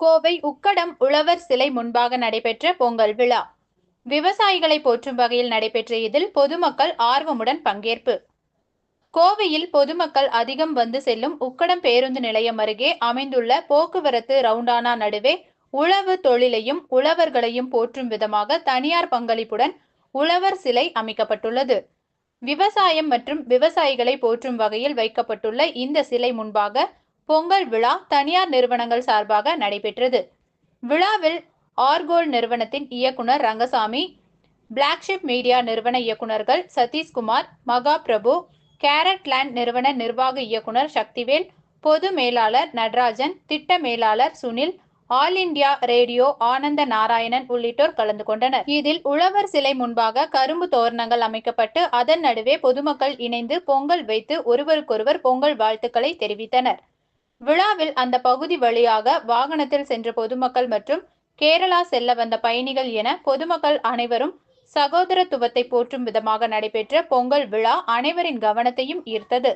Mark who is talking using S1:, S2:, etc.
S1: கோவை உக்கடம் உழவர் சிலை முன்பாக நடைபெற்ற பொங்கல் விழா. விவசாயிகளை போற்றும் வகையில் நடைபெற்ற இதில் பொதுமக்கள் ஆர்வமுடன் பங்கேற்பு. கோவையில் பொதுமக்கள் அதிகம் வந்து செல்லும் உக்கடம் பேருந்து நிலையம் அருகே அமைந்துள்ள போக்குவரத்து ரவுண்டானா நடுவே உழவு தொழிலையும் உழவர்களையும் போற்றும் விதமாக தனியார் பங்களிப்புடன் உழவர் சிலை அமைக்கப்பட்டுள்ளது. விவசாயம் மற்றும் விவசாயிகளை போற்றும் வகையில் வைக்கப்பட்டுள்ள இந்த சிலை முன்பாக பொங்கல் விழா தனியார் நிறுவனங்கள் சார்பாக நடைபெற்றது. விழாவில் ஆர்கோல் நிறுவனத்தின் இயக்குனர் ரங்கசாமி பிளாக்ஷிப் மீடியா நிறுவன இயக்குநர்கள் சதீஷ்குமார் மகா பிரபு கேரட் லேண்ட் நிறுவன நிர்வாக இயக்குனர் சக்திவேல் பொது மேலாளர் நடராஜன் திட்ட மேலாளர் சுனில் ஆல் இந்தியா ரேடியோ ஆனந்த நாராயணன் உள்ளிட்டோர் கலந்து கொண்டனர். இதில் உழவர் சிலை முன்பாக கரும்பு தோரணங்கள் அமைக்கப்பட்டு அதன் நடுவே பொதுமக்கள் இணைந்து பொங்கல் வைத்து ஒருவருக்கொருவர் பொங்கல் வாழ்த்துக்களை தெரிவித்தனர். விழாவில் அந்த பகுதி வழியாக வாகனத்தில் சென்ற பொதுமக்கள் மற்றும் கேரளா செல்ல வந்த பயணிகள் என பொதுமக்கள் அனைவரும் சகோதரத்துவத்தை போற்றும் விதமாக நடைபெற்ற பொங்கல் விழா அனைவரின் கவனத்தையும் ஈர்த்தது.